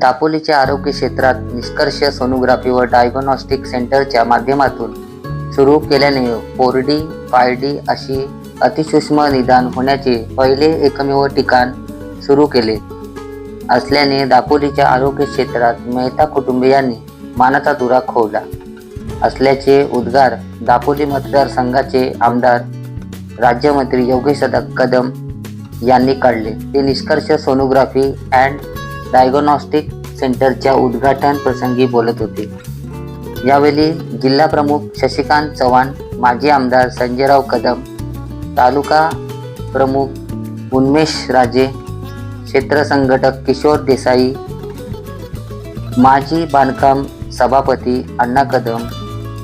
दापोलीच्या आरोग्य क्षेत्रात निष्कर्ष सोनोग्राफी व डायग्नॉस्टिक सेंटरच्या माध्यमातून सुरू केल्याने फोर डी फाय डी अशी अतिसूक्ष्म निदान होण्याचे पहिले एकमेव ठिकाण सुरू केले. असल्याने दापोलीच्या आरोग्य क्षेत्रात मेहता कुटुंबियांनी मानाचा दुरा खोवला. असल्याचे उद्गार दापोली मतदारसंघाचे आमदार राज्यमंत्री योगेश कदम यांनी काढले. ते निष्कर्ष सोनोग्राफी अँड डायग्नॉस्टिक सेंटरच्या उद्घाटन प्रसंगी बोलत होते. यावेळी जिल्हा प्रमुख शशिकांत चव्हाण माजी आमदार संजयराव कदम तालुका प्रमुख उन्मेष राजे क्षेत्र संघटक किशोर देसाई माजी बांधकाम सभापती अण्णा कदम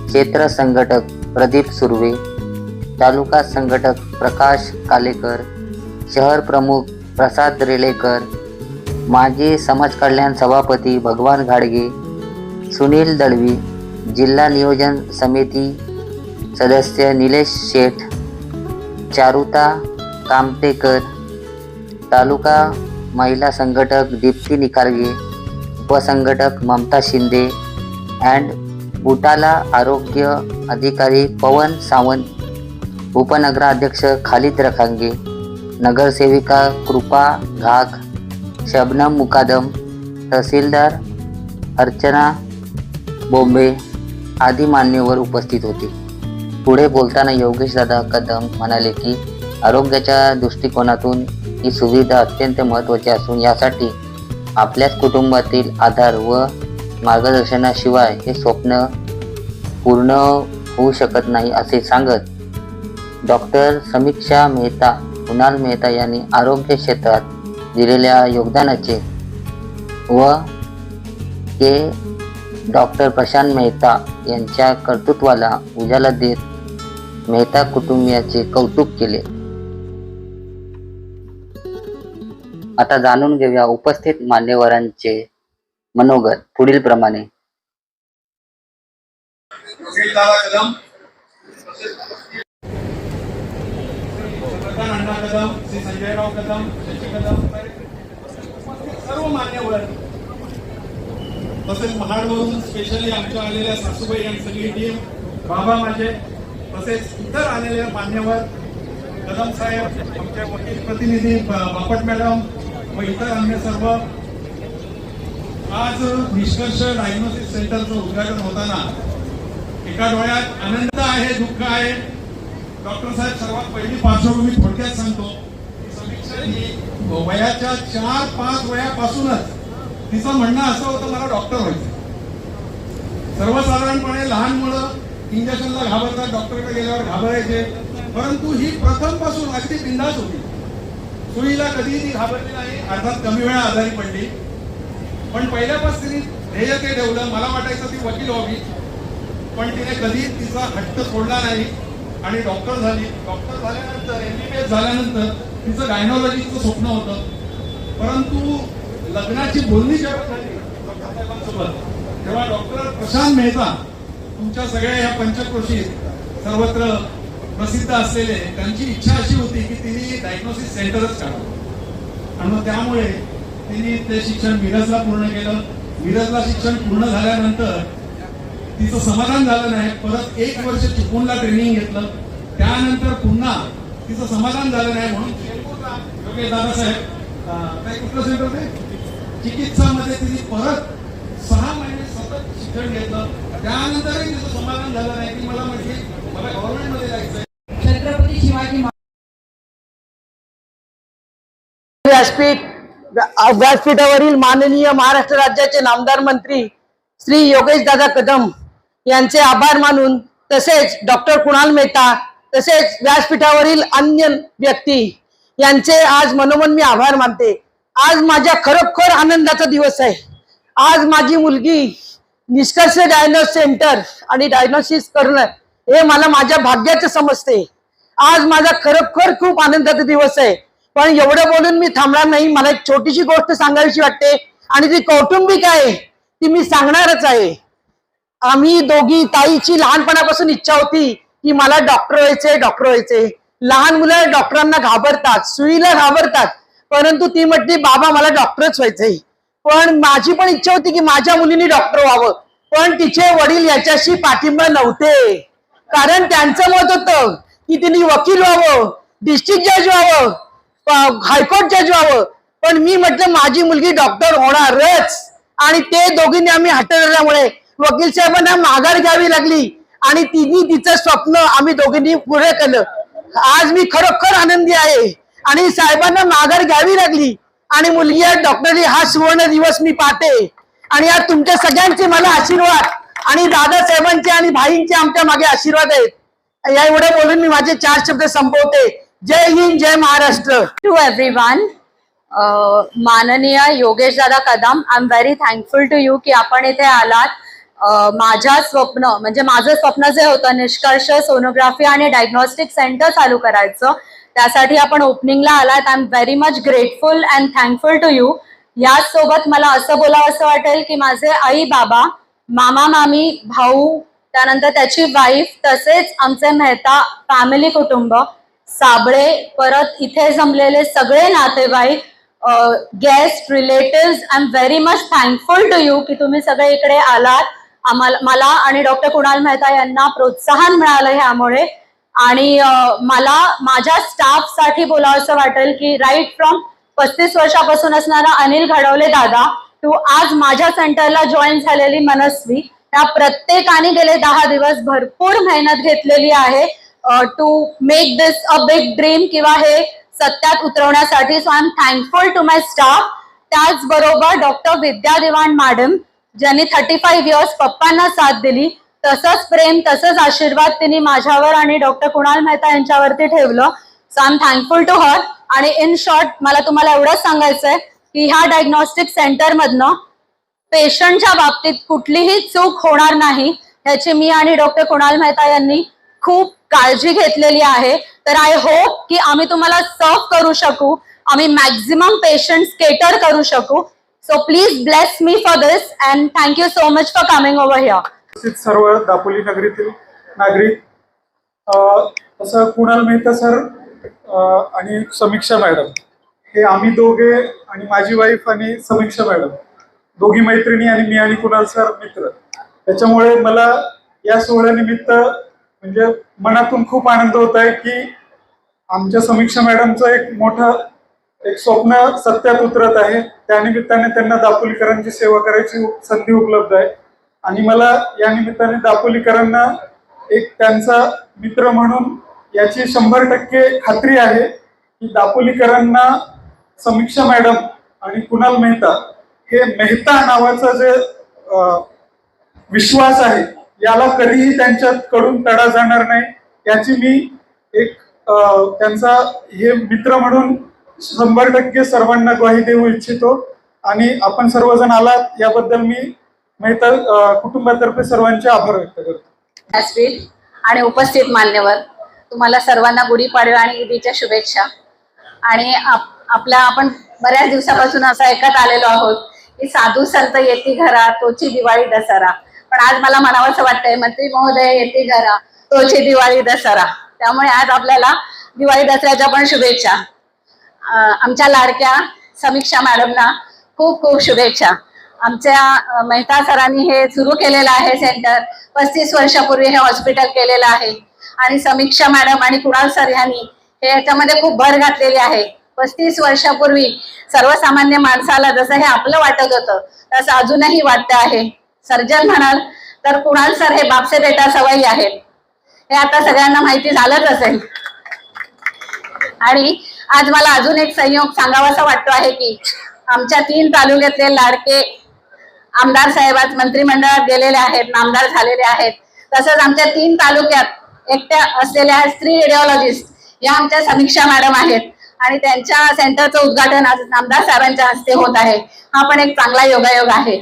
क्षेत्र संघटक प्रदीप सुर्वे तालुका संघटक प्रकाश कालेकर शहर प्रमुख प्रसाद रेलेकर माजी समाज कल्याण सभापती भगवान घाडगे सुनील दळवी जिल्हा नियोजन समिती सदस्य निलेश शेठ चारुता कामटेकर तालुका महिला संघटक दीप्ती निकारगे उपसंघटक ममता शिंदे अँड बुटाला आरोग्य अधिकारी पवन सावंत उपनगराध्यक्ष खालिद रखांगे नगरसेविका कृपा घाग शबनम मुकादम तहसीलदार अर्चना बोंबे आदी मान्यवर उपस्थित होते. पुढे बोलताना योगेश दादा कदम म्हणाले की आरोग्याच्या दृष्टिकोनातून ही सुविधा अत्यंत महत्त्वाची असून यासाठी आपल्याच कुटुंबातील आधार व मार्गदर्शनाशिवाय हे स्वप्न पूर्ण होऊ शकत नाही असे सांगत डॉक्टर समीक्षा मेहता कुणाल मेहता यांनी आरोग्य क्षेत्रात दिलेल्या योगदानाचे व ते डॉक्टर प्रशांत मेहता यांच्या कर्तृत्वाला उजाला देत मेहता कुटुंबियाचे कौतुक केले. आता जाणून घेऊया उपस्थित मान्यवरांचे मनोगत पुढील प्रमाणे कप्तान अण्णा कदम श्री संजयराव कदम शशी कदम सर्व मान्यवर तसेच महाडवरून स्पेशली आमच्या आलेल्या सासूबाई आणि सगळी टीम बाबा माझे तसेच इतर आलेले मान्यवर कदम साहेब आमचे वकील प्रतिनिधी बापट मॅडम व इतर अन्य सर्व. आज निष्कर्ष डायग्नोसिस सेंटरचं उद्घाटन होताना एका डोळ्यात आनंद आहे दुःख आहे. डॉक्टर साहेब सर्वात पहिली पार्श्वभूमी थोडक्यात सांगतो. समीक्षा वयाच्या चार पाच वयापासूनच. तिचं म्हणणं असं होतं मला डॉक्टर व्हायचं. सर्वसाधारणपणे लहान मुलं इंजेक्शनला घाबरतात डॉक्टरकडे गेल्यावर घाबरायचे. परंतु ही प्रथमपासून अगदी बिंदास होती. सुईला कधीही ती घाबरली नाही अर्थात कमी वेळा आजारी पडली. पण पहिल्यापासून तिने ध्येय ते ठेवलं. मला वाटायचं ती वकील व्हावी. पण तिने कधी तिचा हट्ट सोडला नाही. आणि डॉक्टर झाली. डॉक्टर झाल्यानंतर एमबीबीएस झाल्यानंतर तिचं गायनॉलॉजीचं स्वप्न होतं. परंतु लग्नाची बोलणी जेव्हा झाली डॉक्टर तेव्हा डॉक्टर प्रशांत मेहता तुमच्या सगळ्या या पंचक्रोशीत सर्वत्र प्रसिद्ध असलेले त्यांची इच्छा अशी होती की तिने डायग्नोसिस सेंटरच काढावं आणि मग त्यामुळे तिने ते शिक्षण मिरजला पूर्ण केलं. मिरजला शिक्षण पूर्ण झाल्यानंतर तिचं समाधान झालं नाही. परत एक वर्ष चिपळूणला ट्रेनिंग घेतलं. त्यानंतर पुन्हा तिचं समाधान झालं नाही म्हणून योगेश दादासाहेब काय कुठलं सेंटर ते? चिकित्सामध्ये तिने परत सहा महिने सतत शिक्षण घेतलं. त्यानंतरही तिचं समाधान झालं नाही. की मला म्हटली मला गव्हर्नमेंटमध्ये जायचं छत्रपती शिवाजी महाराज व्यासपीठ व्या- व्यासपीठावरील माननीय महाराष्ट्र राज्याचे नामदार मंत्री श्री योगेश दादा कदम. यांचे आभार मानून तसेच डॉक्टर कुणाल मेहता तसेच व्यासपीठावरील अन्य व्यक्ती यांचे आज मनोमन मी आभार मानते. आज माझ्या खरोखर आनंदाचा दिवस आहे. आज माझी मुलगी निष्कर्ष डायग्नोस सेंटर आणि डायग्नोसिस करणं हे मला माझ्या भाग्याचं समजते. आज माझा खरोखर खूप आनंदाचा दिवस आहे. पण एवढं बोलून मी थांबणार नाही. मला एक छोटीशी गोष्ट सांगावीशी वाटते आणि ती कौटुंबिक आहे. ती मी सांगणारच आहे. आम्ही दोघी ताईची लहानपणापासून इच्छा होती की मला डॉक्टर व्हायचे डॉक्टर व्हायचे. लहान मुलं डॉक्टरांना घाबरतात सुईला घाबरतात. परंतु ती म्हटली बाबा मला डॉक्टरच व्हायचंय. पण माझी पण इच्छा होती की माझ्या मुलीने डॉक्टर व्हावं. पण तिचे वडील याच्याशी पाठिंबा नव्हते. कारण त्यांचं मत होतं की तिने वकील व्हावं डिस्ट्रिक्ट जज व्हावं हायकोर्ट जज व्हावं. पण मी म्हटलं माझी मुलगी डॉक्टर होणारच. आणि ते दोघींनी आम्ही हटवल्यामुळे वकील साहेबांना माघार घ्यावी लागली आणि तिने तिचं स्वप्न आम्ही दोघींनी पुढे केलं. आज मी खरोखर आनंदी आहे आणि साहेबांना माघार घ्यावी लागली आणि मुलगी आज डॉक्टरी हा सुवर्ण दिवस मी पाहते. आणि या तुमच्या सगळ्यांचे मला आशीर्वाद आणि दादासाहेबांचे आणि भाईंचे आमच्या मागे आशीर्वाद आहेत. या एवढं बोलून मी माझे चार शब्द संपवते. जय हिंद जय महाराष्ट्र. टू एव्हरीवन माननीय योगेश दादा Kadam I am very thankful to you की आपण इथे आलात. माझ्या स्वप्न म्हणजे माझं स्वप्न जे होतं निष्कर्ष सोनोग्राफी आणि डायग्नोस्टिक सेंटर चालू करायचं त्यासाठी आपण ओपनिंगला आलात. I am very much grateful and thankful to you याचसोबत मला असं बोलावं असं वाटेल की माझे आई बाबा मामा मामी भाऊ त्यानंतर त्याची वाईफ तसेच आमचे मेहता फॅमिली कुटुंब साबळे परत इथे जमलेले सगळे नातेवाईक guest relative I am very much thankful to you की तुम्ही सगळे इकडे आलात. आम्हाला मला आणि डॉक्टर कुणाल मेहता यांना प्रोत्साहन मिळालं ह्यामुळे. आणि मला माझ्या स्टाफसाठी बोलावंसं वाटेल की राईट फ्रॉम पस्तीस वर्षापासून असणारा अनिल घडवले दादा तू आज माझ्या सेंटरला जॉईन झालेली मनस्वी त्या प्रत्येकाने गेले दहा दिवस भरपूर मेहनत घेतलेली आहे to make this a big dream किंवा हे सत्यात उतरवण्यासाठी. So I am thankful to my staff त्याचबरोबर डॉक्टर विद्या दिवाण मॅडम ज्यांनी थर्टी फाईव्ह इयर्स पप्पांना साथ दिली तसंच प्रेम तसंच आशीर्वाद तिने माझ्यावर आणि डॉक्टर कुणाल मेहता यांच्यावरती ठेवलं. So I am thankful to her आणि इन शॉर्ट मला तुम्हाला एवढंच सांगायचंय की ह्या डायग्नोस्टिक सेंटरमधनं पेशंटच्या बाबतीत कुठलीही चूक होणार नाही ह्याची मी आणि डॉक्टर कुणाल मेहता यांनी खूप काळजी घेतलेली आहे. तर आय होप की आम्ही तुम्हाला सर्व करू शकू आम्ही मॅक्झिमम पेशंट केटर करू शकू. So please bless me for this and thank you so much for coming over here सर्व दापोली नगरीतील नागरिक असं तसं कुणाल मेहता सर आणि समीक्षा मॅडम हे आम्ही दोघे आणि माझी वाईफ आणि समीक्षा मॅडम दोघी मैत्रिणी आणि मी आणि कुणाल सर मित्र. त्याच्यामुळे मला या सोहळ्यानिमित्त म्हणजे मनातून खूप आनंद होत आहे की आमच्या समीक्षा मॅडमचं एक मोठं एक स्वप्न सत्यात उतरत आहे. त्यानिमित्ताने त्यांना दापोलीकरांची सेवा करायची संधी उपलब्ध आहे. आणि मला या निमित्ताने दापोलीकरांना एक त्यांचा मित्र म्हणून याची शंभर टक्के खात्री आहे की दापोलीकरांना समीक्षा मॅडम आणि कुणाल मेहता हे मेहता नावाचं जे विश्वास आहे याला कधीही त्यांच्याकडून तडा जाणार नाही. याची मी एक त्यांचा हे मित्र म्हणून शंभर टक्के सर्वांना ग्वाही देऊ इच्छितो. आणि आपण सर्वजण आलात याबद्दल मी मेहता कुटुंबातर्फे सर्वांचे आभार व्यक्त करतो. व्यासपीठ आणि उपस्थित मान्यवर तुम्हाला सर्वांना गुढीपाडवा आणि ईदीच्या शुभेच्छा. आणि आपला आपल्या आपण बऱ्याच दिवसापासून असं ऐकत आलेलो आहोत की साधू संत येती घरा तोची दिवाळी दसरा. पण आज मला म्हणावंसं वाटतंय मंत्री महोदय येती घरा तोची दिवाळी दसरा. त्यामुळे आज आपल्याला दिवाळी दसऱ्याच्या पण शुभेच्छा. आमच्या लाडक्या समीक्षा मॅडमना खूप खूप शुभेच्छा. आमच्या मेहता सरांनी हे सुरू केलेलं आहे सेंटर. पस्तीस वर्षापूर्वी हे हॉस्पिटल केलेलं आहे. आणि समीक्षा मॅडम आणि कुणाल सर यांनी हे याच्यामध्ये खूप भर घातलेली आहे. पस्तीस वर्षापूर्वी सर्वसामान्य माणसाला जसं हे आपलं वाटत होतं तसं अजूनही वाटतं आहे. सर्जन म्हणाल तर कुणाल सर हे बापसे बेटा सवयी आहेत. हे आता सगळ्यांना माहिती झालंच असेल. आणि आज मला अजून एक संयोग सांगावासा वाटतो आहे की आमच्या तीन तालुक्यातले लाडके आमदार साहेब आज मंत्रिमंडळात गेलेले आहेत नामदार झालेले आहेत. तसंच आमच्या तीन तालुक्यात एकट्या असलेल्या स्त्री रेडिओलॉजिस्ट या आमच्या समीक्षा मॅडम आहेत. आणि त्यांच्या सेंटरचं उद्घाटन आज नामदार साहेबांच्या हस्ते होत आहे. हा पण एक चांगला योगायोग आहे.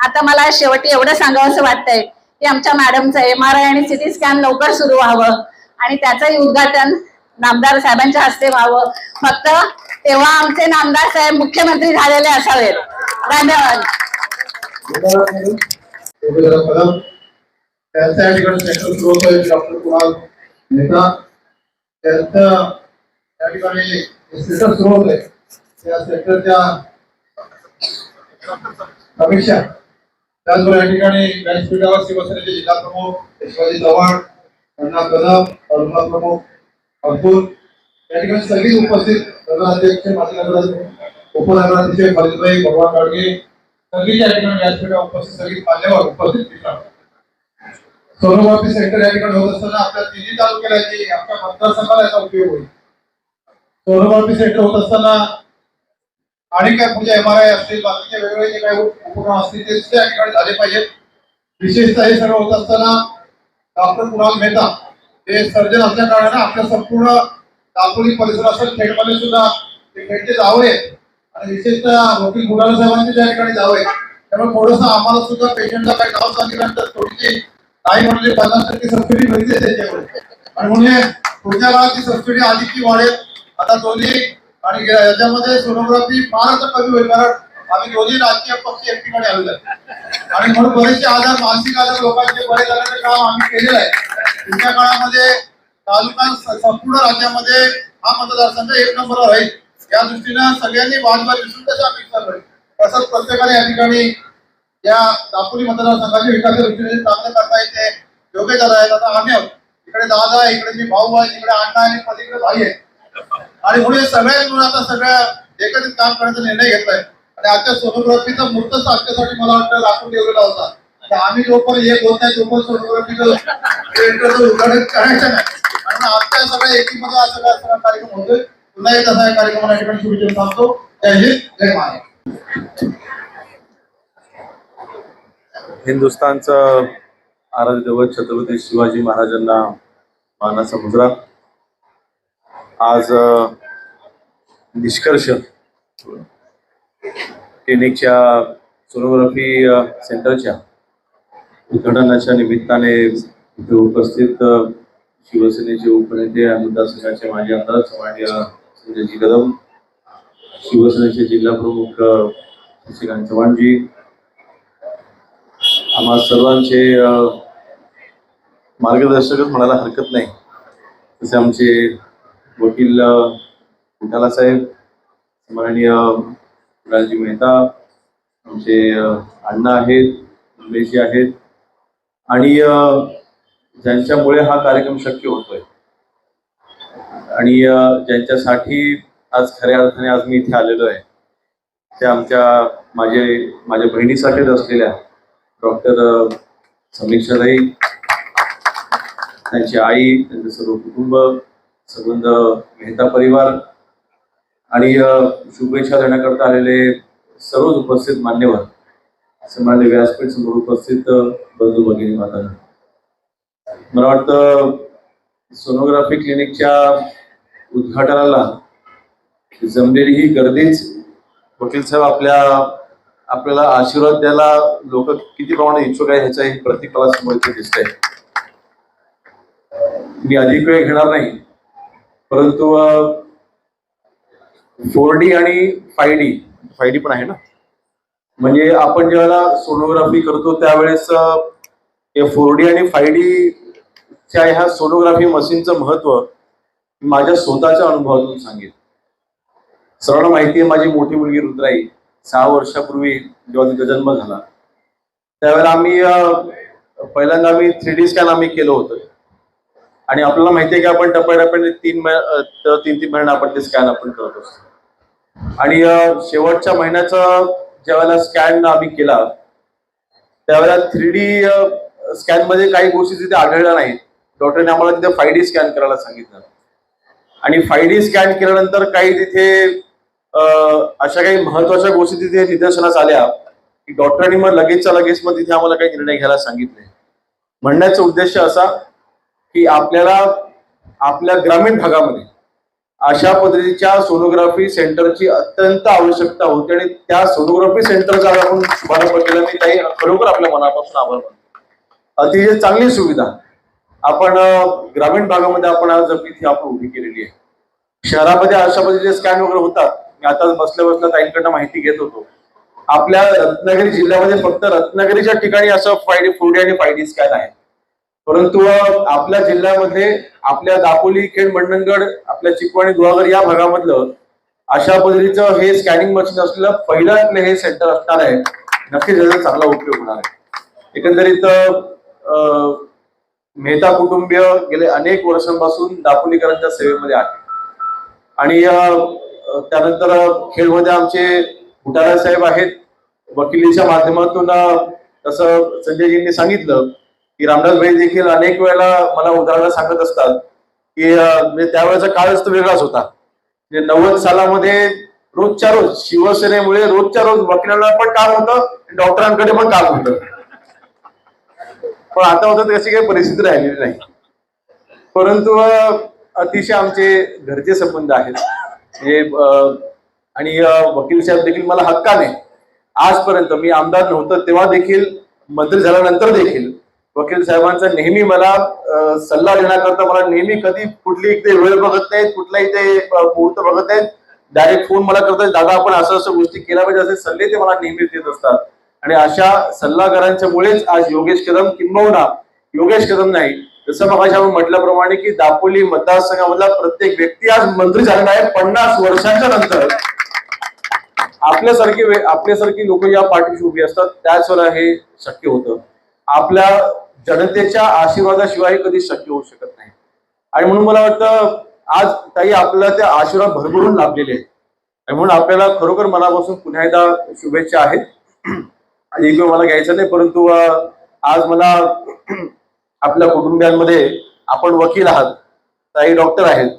आता मला शेवटी एवढं सांगावंसं वाटतंय की आमच्या मॅडमचं एम आर आय आणि सिटी स्कॅन लवकर सुरू व्हावं. आणि त्याचंही उद्घाटन नामदार साहेबांच्या हस्ते व्हावं. फक्त तेव्हा आमचे नामदार साहेब मुख्यमंत्री झालेले असावेत. धन्यवाद. समीक्षा त्याचबरोबर या ठिकाणी व्यासपीठावर शिवसेनेचे जिल्हा प्रमुख शिवाजी चव्हाण अण्णा कदम तालुका प्रमुख भरपूर. या ठिकाणी सगळी उपस्थित नगराध्यक्ष माजी नगराध्यक्ष उपनगराध्यक्ष खलिलभाई भगवान गाडगे सगळी या ठिकाणी व्यासपीठा उपस्थित सगळी मान्यवर उपस्थित ठिकाण सोनोग्राफी सेंटर या ठिकाणी होत असताना आपल्या तिन्ही तालुक्याला जी आपल्या मतदारसंघाला याचा उपयोग होईल. सोनोग्राफी सेंटर होत असताना आणि काय पूजा एम आर आय असतील बाकीचे वेगवेगळे जे काही उपक्रम असतील ते सुद्धा या ठिकाणी झाले पाहिजेत. विशेषतः हे सगळं होत असताना डॉक्टर कुणाल मेहता हे सर्जन असल्या कारणाने आपल्या संपूर्ण दापोली परिसर असेल खेडमध्ये सुद्धा ते खेडचे जावे आणि विशेषतः वकील बुडाला साहेबांचे त्या ठिकाणी जावे त्यामुळे थोडस आम्हाला सुद्धा पेशंटला काही नाव सांगितल्यानंतर थोडीशी काही म्हणजे पन्नास टक्के सबसिडी मिळते त्याच्यावर आणि म्हणजे पुढच्या काळात ती सबसिडी अधिक की वाढेल. आता दोन्ही आणि याच्यामध्ये सोनोग्राफी फारच कमी होईल कारण आम्ही दोन्ही राजकीय पक्ष एक ठिकाणी आलेलो आहे. आणि म्हणून बरेचसे आजार मानसिक आजार लोकांचे बरे झाल्याचं काम आम्ही केलेलं आहे. पुढच्या काळामध्ये तालुका संपूर्ण राज्यामध्ये हा मतदारसंघ एक नंबरवर राहील. या दृष्टीनं सगळ्यांनी वाजवाय विसरून त्याचा आम्ही करतोय तसंच प्रत्येकाने या ठिकाणी या दापोली मतदारसंघाच्या विकासाच्या दृष्टीने चांगलं करता येते योग्य दादा आहेत आता आम्ही आहोत. इकडे दादा आहे इकडे मी भाऊ आहे इकडे अण्णा आणि पलीकडे भाई आहे. आणि म्हणून हे सगळ्या मिळून आता सगळ्या एकत्रित काम करण्याचा निर्णय घेतलाय. आणि आजच्या सोनोग्राफीचा मूर्त साक्षासाठी मला वाटतं राखून ठेवलेला होता. आम्ही जोपर्यंत एक होत नाही तोपर्यंत उद्घाटन करायचं नाही. कारण आमच्या सगळ्या एकीमध्ये हा सगळा सगळा कार्यक्रम होतोय. पुन्हा एक असा या कार्यक्रमाला या ठिकाणी शुभेच्छा सांगतो. जय हिंद जय महाराष्ट्र. हिंदुस्थानचं आराध्य दैवत छत्रपती शिवाजी महाराजांना मानाचा मुजरा आज निष्कर्ष. क्लिनिकच्या सोनोग्राफी सेंटरच्या उद्घाटनाच्या निमित्ताने इथे उपस्थित शिवसेनेचे उपनेते मतदारसंघाचे माजी आमदार समाज संजयजी कदम शिवसेनेचे जिल्हा प्रमुख शशिकांत चव्हाणजी आम्हा सर्वांचे मार्गदर्शकच म्हणायला हरकत नाही. तसे आमचे वकील विठाला साहेब माननीय राजी मेहता आमचे अण्णा आहेत उमेशजी आहेत आणि ज्यांच्यामुळे हा कार्यक्रम शक्य होतोय. आणि ज्यांच्यासाठी आज खऱ्या अर्थाने आज मी इथे आलेलो आहे त्या आमच्या माझे माझ्या बहिणीसाठीच असलेल्या डॉक्टर समीक्षाताई त्यांची आई त्यांचं सर्व कुटुंब संबंध मेहता परिवार आणि शुभेच्छा देण्याकरता आलेले सर्वच उपस्थित मान्यवर सन्मान्य व्यासपीठ समोर उपस्थित बंधू भगिनी माता मला वाटतं सोनोग्राफी क्लिनिकच्या उद्घाटनाला जमलेली ही गर्दीच वकील साहेब आपल्या आपल्याला आशीर्वाद द्यायला लोक किती प्रमाणात इच्छुक आहे ह्याचा एक प्रतीक मला समोर इथे दिसतंय. मी अधिक वेळ घेणार नाही परंतु फोर डी आणि फाय डी फाय डी पण आहे ना? म्हणजे आपण ज्यावेळेला सोनोग्राफी करतो त्यावेळेस फोर डी आणि फाय डी च्या ह्या सोनोग्राफी मशीनचं महत्त्व माझ्या स्वतःच्या अनुभवातून सांगेन. सर्वांना माहिती आहे माझी मोठी मुलगी रुद्राई सहा वर्षापूर्वी जेव्हा तिचा जन्म झाला. त्यावेळेला आम्ही पहिल्यांदा आम्ही थ्री डी स्कॅन आम्ही केलं होतं. आणि आपल्याला माहिती आहे की आपण टप्प्याटप्प्याने तीन तीन तीन महिने आपण ते स्कॅन आपण करत असतो. आणि शेवटच्या महिन्याचा ज्यावेळेला स्कॅन आम्ही केला त्यावेळेला थ्री डी स्कॅनमध्ये काही गोष्टी तिथे आढळल्या नाहीत. डॉक्टरने आम्हाला तिथे फाय डी स्कॅन करायला सांगितलं. आणि फाय डी स्कॅन केल्यानंतर काही तिथे अशा काही महत्त्वाच्या गोष्टी तिथे निदर्शनास आल्या की डॉक्टरांनी मग लगेचच्या लगेच मग तिथे आम्हाला काही निर्णय घ्यायला सांगितले. म्हणण्याचा उद्देश असा की आपल्याला आपल्या ग्रामीण भागामध्ये अशा पद्धतीच्या सोनोग्राफी सेंटरची अत्यंत आवश्यकता होती आणि त्या सोनोग्राफी सेंटरचा आपण शुभारंभ केला. मी काही खरोखर आपल्या मनापासून आभार मानतो. अतिशय चांगली सुविधा आपण ग्रामीण भागामध्ये आपण आज इथे आपण उभी केलेली आहे. शहरामध्ये अशा पद्धतीचे स्कॅन वगैरे होतात. मी आता बसल्या बसल्या ताईंकडनं माहिती घेत होतो. आपल्या रत्नागिरी जिल्ह्यामध्ये फक्त रत्नागिरीच्या ठिकाणी असं फायडी फोर्डी आणि फायडी स्कॅन आहे. परंतु आपल्या जिल्ह्यामध्ये आपल्या दापोली खेड मंडणगड आपल्या चिकवाणी गुहागर या भागामधलं अशा पद्धतीचं हे स्कॅनिंग मशीन असलेलं पहिलं हे सेंटर असणार आहे. नक्कीच याचा चांगला उपयोग होणार आहे. एकंदरीत अं, मेहता कुटुंबीय गेले अनेक वर्षांपासून दापोलीकरांच्या सेवेमध्ये आहे. आणि त्यानंतर खेळमध्ये आमचे भुटारा साहेब आहेत. वकिलीच्या माध्यमातून तसं संजयजींनी सांगितलं की रामदास भाई देखील अनेक वेळेला मला उदाहरणं सांगत असतात की म्हणजे त्यावेळेचा काळच तो वेगळाच होता. म्हणजे नव्वद सालामध्ये रोजच्या रोज शिवसेनेमुळे रोजच्या रोज वकिलांना पण काम होतं डॉक्टरांकडे पण काम होतं. पण आता होतं अशी काही परिस्थिती राहिलेली नाही. परंतु अतिशय आमचे घरचे संबंध आहेत. हे आणि वकील साहेब देखील मला हक्काने आजपर्यंत मी आमदार नव्हतं तेव्हा देखील मंत्री झाल्यानंतर देखील वकील साहेबांचा नेहमी मला सल्ला देण्याकरता मला नेहमी कधी कुठली ते वेळ बघत नाहीत कुठलाही ते मुहूर्त बघत नाहीत. डायरेक्ट फोन मला करतात दादा आपण असं असं गोष्टी केल्या पाहिजे असे सल्ले ते मला नेहमीच देत असतात. आणि अशा सल्लागारांच्या मुळेच आज योगेश कदम किंबहुना योगेश कदम नाही जसं मग आपण म्हटल्याप्रमाणे की दापोली मतदारसंघामधला प्रत्येक व्यक्ती आज मंत्री झालेला आहे पन्नास वर्षांच्या नंतर. आपल्यासारखी आपल्यासारखी लोक या पाठीशी उभी असतात त्याच वेळेला हे शक्य होतं. आपल्या जनतेच्या आशीर्वादाशिवाय कधी शक्य होऊ शकत नाही. आणि म्हणून मला वाटतं आज ताई आपल्याला ते आशीर्वाद भरभरून लाभलेले आहेत. आणि म्हणून आपल्याला खरोखर मनापासून पुन्हा एकदा शुभेच्छा आहेत. आणि एक मला घ्यायचं नाही परंतु आज मला आपल्या कुटुंबियांमध्ये आपण वकील आहात. ताई डॉक्टर आहेत.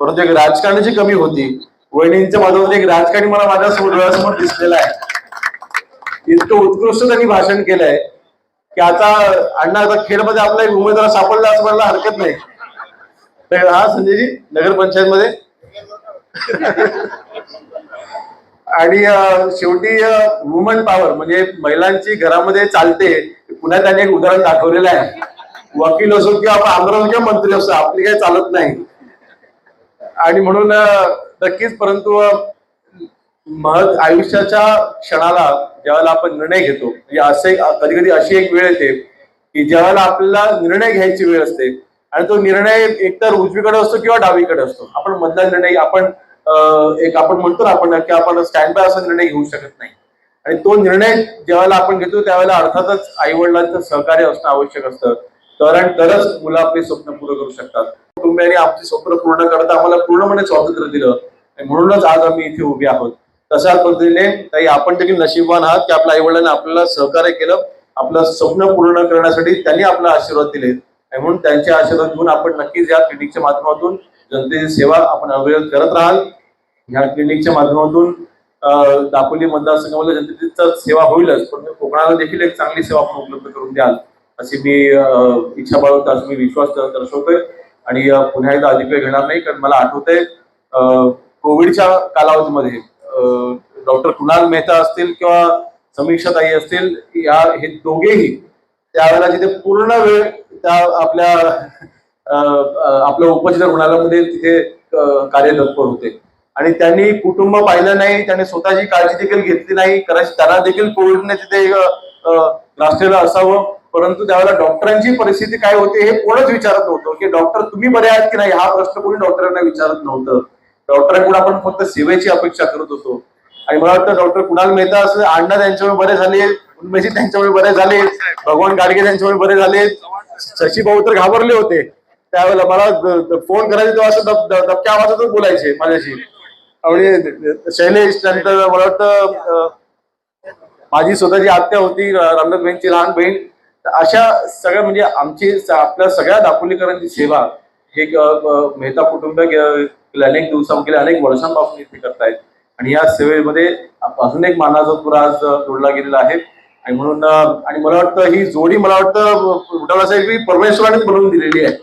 परंतु एक राजकारणाची कमी होती. वहिनींच्या माध्यमातून एक राजकारणी मला माझ्या डोळ्यासमोर दिसलेला आहे. इतकं उत्कृष्ट त्यांनी भाषण केलंय. की आता अण्णा आता खेळमध्ये आपला एक उमेदवार सापडला असं म्हणायला हरकत नाही. तर हा संजयजी नगरपंचायत मध्ये आणि शेवटी वुमन पॉवर म्हणजे महिलांची घरामध्ये चालते. पुन्हा त्यांनी एक उदाहरण दाखवलेलं आहे. वकील असो किंवा आपण आमदार किंवा मंत्री असो आपली काही चालत नाही. आणि म्हणून नक्कीच परंतु महत् आयुष्याच्या क्षणाला ज्यावेळेला आपण निर्णय घेतो म्हणजे असे कधी कधी अशी एक वेळ येते की ज्यावेळेला आपल्याला निर्णय घ्यायची वेळ असते आणि तो निर्णय एकतर उजवीकडे असतो किंवा डावीकडे असतो. आपण मधला निर्णय आपण एक आपण म्हणतो ना आपण की आपण स्टँड बाय असा निर्णय घेऊ शकत नाही. आणि तो निर्णय ज्यावेळेला आपण घेतो त्यावेळेला अर्थातच आई वडिलांचं सहकार्य असणं आवश्यक असतं. कारण तरच मुलं आपली स्वप्न पूर्ण करू शकतात. कुटुंबियांनी आमची स्वप्न पूर्ण करता आम्हाला पूर्णपणे स्वातंत्र्य दिलं. आणि म्हणूनच आज आम्ही इथे उभे आहोत. तशा पद्धतीने काही आपण देखील नशीबवान आहात की आपल्या आईवडिलांनी आपल्याला सहकार्य केलं आपलं स्वप्न पूर्ण करण्यासाठी त्यांनी आपला आशीर्वाद दिले. आणि म्हणून त्यांचे आशीर्वाद घेऊन आपण नक्कीच या क्लिनिकच्या माध्यमातून जनतेची सेवा आपण अविरत करत राहाल. या क्लिनिकच्या माध्यमातून दापोली मतदारसंघामध्ये जनतेची सेवा होईलच पण कोकणाला देखील एक चांगली सेवा आपण उपलब्ध करून द्याल अशी मी इच्छा बाळगतो असं मी विश्वास दर्शवतोय. आणि पुन्हा एकदा अधिक वेळ घेणार नाही कारण मला आठवतंय कोविडच्या कालावधीमध्ये डॉक्टर कुणाल मेहता असतील किंवा समीक्षा ताई असतील या हे दोघेही त्यावेळेला तिथे पूर्ण वेळ त्या आपल्या आपल्या उपजिल्हा रुग्णालयामध्ये तिथे कार्य लवकर होते. आणि त्यांनी कुटुंब पाहिलं नाही त्यांनी स्वतःची काळजी देखील घेतली नाही कदाचित त्यांना देखील कोविडने तिथे अं, ग्रासलेलं असावं. परंतु त्यावेळेला डॉक्टरांची परिस्थिती काय होती हे कोणच विचारत नव्हतं. की डॉक्टर तुम्ही बरे आहात की नाही हा प्रश्न कोणी डॉक्टरांना विचारत नव्हतं. डॉक्टरांकडून आपण फक्त सेवेची अपेक्षा करत होतो. आणि मला वाटतं डॉक्टर कुणाल मेहता असं अण्णा त्यांच्यामुळे बरे झाले उन्मेशी त्यांच्यामुळे बरे झाले भगवान गाडगे त्यांच्यामुळे बरे झाले शशी भाऊ तर घाबरले होते. त्यावेळेला मला फोन करायचे तेव्हा असं दब- दबक्या आवाजातच बोलायचे माझ्याशी. आणि शैलेश त्यानंतर मला वाटतं माझी स्वतःची आत्या होती रामनाथ बहिणची लहान बहीण. अशा सगळ्या म्हणजे आमची आपल्या सगळ्या दापोलीकरांची सेवा हे मेहता कुटुंब गेल्या अनेक दिवसा गेल्या अनेक वर्षांपासून इथे करतायत. आणि या सेवेमध्ये अजून एक मानाचा पुरा आज जोडला गेलेला आहे. आणि म्हणून आणि मला वाटतं ही जोडी मला वाटतं उठाला साहेब बनवून दिलेली आहे.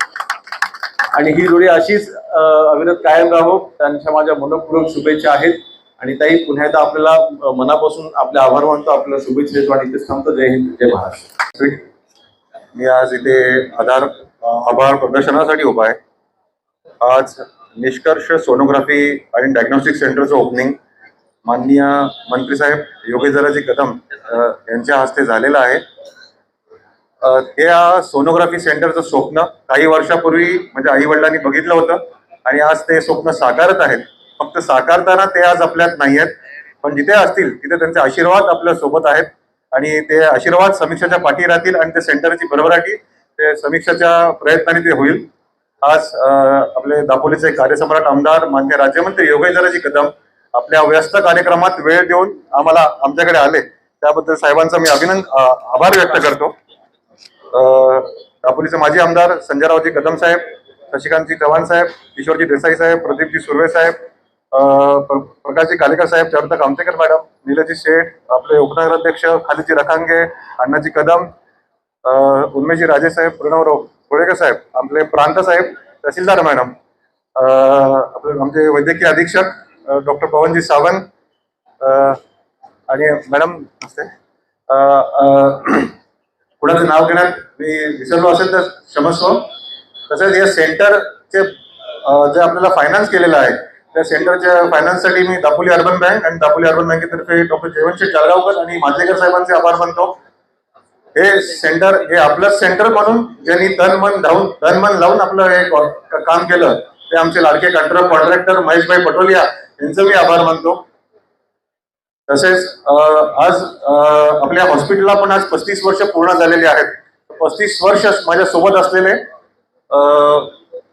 आणि ही जोडी अशीच अविरत कायम राहो. त्यांच्या माझ्या मनपूर्वक शुभेच्छा आहेत. आणि ताई पुन्हा एकदा आपल्याला मनापासून आपले आभार मानतो. आपल्याला शुभेच्छा देतो. आणि इथेच थांबतो. जय हिंद जय महाराष्ट्र. मी आज इथे आधार आभार प्रदर्शनासाठी उभा आहे. आज निष्कर्ष सोनोग्राफी आणि डायग्नोस्टिक सेंटरचं ओपनिंग माननीय मंत्री साहेब योगेश्वराजी कदम यांच्या हस्ते झालेलं आहे. अ, या सोनोग्राफी सेंटरचं स्वप्न काही वर्षापूर्वी म्हणजे आई वडिलांनी बघितलं होतं आणि आज ते स्वप्न साकारत आहेत. फक्त साकारताना ते आज आपल्यात नाही आहेत. पण जिथे असतील तिथे त्यांचे आशीर्वाद आपल्यासोबत आहेत. आणि ते आशीर्वाद समीक्षाच्या पाठी राहतील आणि ते सेंटरची भरभराटी ते समीक्षाच्या प्रयत्नाने ते होईल. आज आपले दापोलीचे कार्यसम्राट आमदार मान्य राज्यमंत्री योगेंद्रजी कदम आपल्या व्यस्त कार्यक्रमात वेळ देऊन आम्हाला आमच्याकडे आले. त्याबद्दल साहेबांचा मी अभिनंद आभार व्यक्त करतो. अं, दापोलीचे माजी आमदार संजयरावजी कदम साहेब शशिकांतजी चव्हाण साहेब किशोरजी देसाई साहेब प्रदीपजी सुर्वे साहेब अं, प्रकाशजी कालेकर साहेब चरिता कामतेकर मॅडम निलजी शेठ आपले उपनगराध्यक्ष खालीजी रखांगे अण्णाजी कदम उन्मेजी राजे साहेब प्रणवराव कोळेकर साहेब आपले प्रांत साहेब तहसीलदार मॅडम आपले आमचे वैद्यकीय अधीक्षक डॉक्टर पवनजी सावंत आणि मॅडम नमस्ते. कुणाचं नाव घेण्यात मी विसरलो असेल तर क्षमस्व. तसेच या सेंटरचे जे आपल्याला फायनान्स केलेलं आहे त्या सेंटरच्या फायनान्ससाठी मी दापोली अर्बन बँक आणि दापोली अर्बन बँकेतर्फे डॉक्टर जयवंशी जळगावकर आणि माजलेकर साहेबांचे आभार मानतो. हे सेंटर हे आपलं सेंटर म्हणून ज्यांनी तन मन धावून तन मन लावून आपलं हे काम केलं ते आमचे लाडके कंट्रोल कॉन्ट्रॅक्टर महेशभाई पटोलिया यांचं मी आभार मानतो. तसेच आज आपल्या हॉस्पिटलला पण आज पस्तीस वर्ष पूर्ण झालेली आहेत. पस्तीस वर्ष माझ्या सोबत असलेले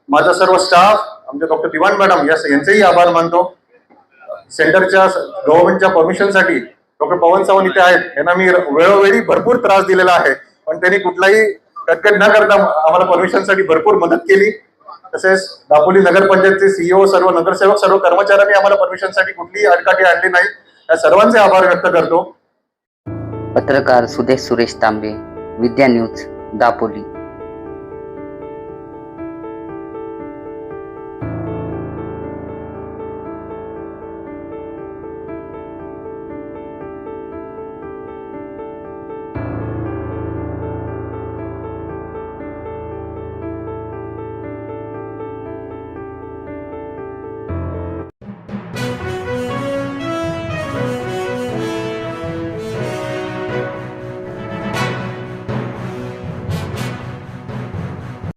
माझा सर्व स्टाफ आमचे डॉक्टर दिवाण मॅडम या यांचेही आभार मानतो. सेंटरच्या गव्हर्नमेंटच्या परमिशनसाठी डॉक्टर पवन सावंत इथे आहेत. यांना मी वेळोवेळी भरपूर त्रास दिलेला आहे. पण त्यांनी कुठलाही कटकट न करता आम्हाला परमिशनसाठी भरपूर मदत केली. तसेच दापोली नगरपंचायतचे सीईओ सर्व नगरसेवक सर्व कर्मचाऱ्यांनी आम्हाला परमिशनसाठी कुठलीही अडकाठी आणली नाही. या सर्वांचे आभार व्यक्त करतो. पत्रकार सुदेश सुरेश तांबे विद्या न्यूज दापोली.